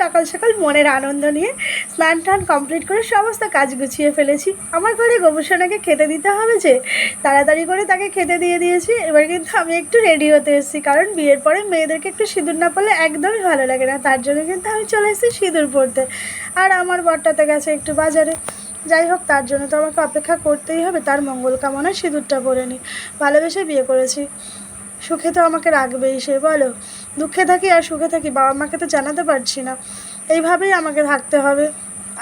সকাল সকাল মনের আনন্দ নিয়ে স্নান টান কমপ্লিট করে সমস্ত কাজ গুছিয়ে ফেলেছি। আমার ঘরে গোবরসোনাকে খেতে দিতে হবে যে, তাড়াতাড়ি করে তাকে খেতে দিয়ে দিয়েছি। এবার কিন্তু আমি একটু রেডি হতে এসেছি, কারণ বিয়ের পরে মেয়েদেরকে একটু সিঁদুর না পড়লে একদমই ভালো লাগে না। তার জন্য কিন্তু আমি চলে এসেছি সিঁদুর পড়তে। আর আমার বরটাতে গেছে একটু বাজারে। যাই হোক, তার জন্য তো আমাকে অপেক্ষা করতেই হবে। তার মঙ্গল কামনায় সিঁদুরটা পরে নিই ভালোবেসে বিয়ে করেছি। সুখে তো আমাকে রাখবেই, সে বলো। দুঃখে থাকি আর সুখে থাকি, বাবা মাকে তো জানাতে পারছি না। এইভাবেই আমাকে থাকতে হবে।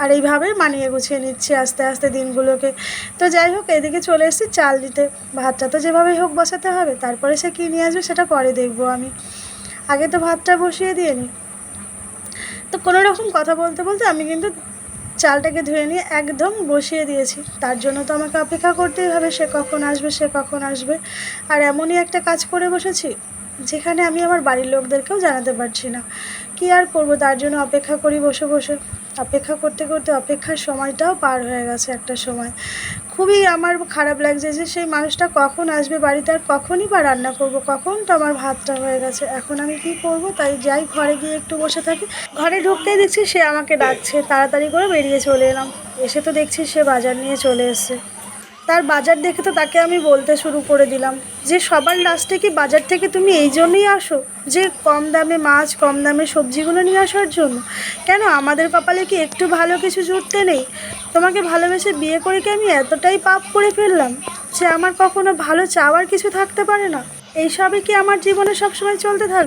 আর এইভাবেই মানিয়ে গুছিয়ে নিচ্ছি আস্তে আস্তে দিনগুলোকে। তো যাই হোক, এদিকে চলে এসেছি চাল দিতে। ভাতটা তো যেভাবেই হোক বসাতে হবে, তারপরে সে কী নিয়ে আসবে সেটা পরে দেখব আমি। আগে তো ভাতটা বসিয়ে দিয়ে নিই তো কোনো রকম কথা বলতে বলতে আমি কিন্তু চালটাকে ধুয়ে নিয়ে একদম বসিয়ে দিয়েছি। তার জন্য তো আমাকে অপেক্ষা করতেই হবে, সে কখন আসবে, সে কখন আসবে। আর এমনই একটা কাজ করে বসেছি, যেখানে আমি আমার বাড়ির লোকদেরকেও জানাতে পারছি না। কি আর করব, তার জন্য অপেক্ষা করি বসে বসে। অপেক্ষা করতে করতে অপেক্ষার সময়টাও পার হয়ে গেছে একটা সময়। খুবই আমার খারাপ লাগছে যে সেই মানুষটা কখন আসবে বাড়িতে আর কখনই বা রান্না করব, কখন তো আমার ভাতটা হয়ে গেছে। এখন আমি কি করব? তাই যাই ঘরে গিয়ে একটু বসে থাকি। ঘরে ঢুকতেই দেখছি সে আমাকে ডাকছে, তাড়াতাড়ি করে বেরিয়ে চলে এলাম। এসে তো দেখছি সে বাজার নিয়ে চলে এসছে। তার বাজার দেখে তো তাকে আমি বলতে শুরু করে দিলাম যে সবার লাস্টে কি বাজার থেকে তুমি এই জন্যই আসো? যে কম দামে মাছ, কম দামে সবজিগুলো নিয়ে আসার জন্য। কেন আমাদের কপালে কি একটু ভালো কিছু জুটতে নেই? তোমাকে ভালোবেসে বিয়ে করে কি আমি এতটাই পাপ করে ফেললাম যে আমার কখনো ভালো চাওয়ার কিছু থাকতে পারে না? এইসবে কি আমার জীবনে সবসময় চলতে থাকবে?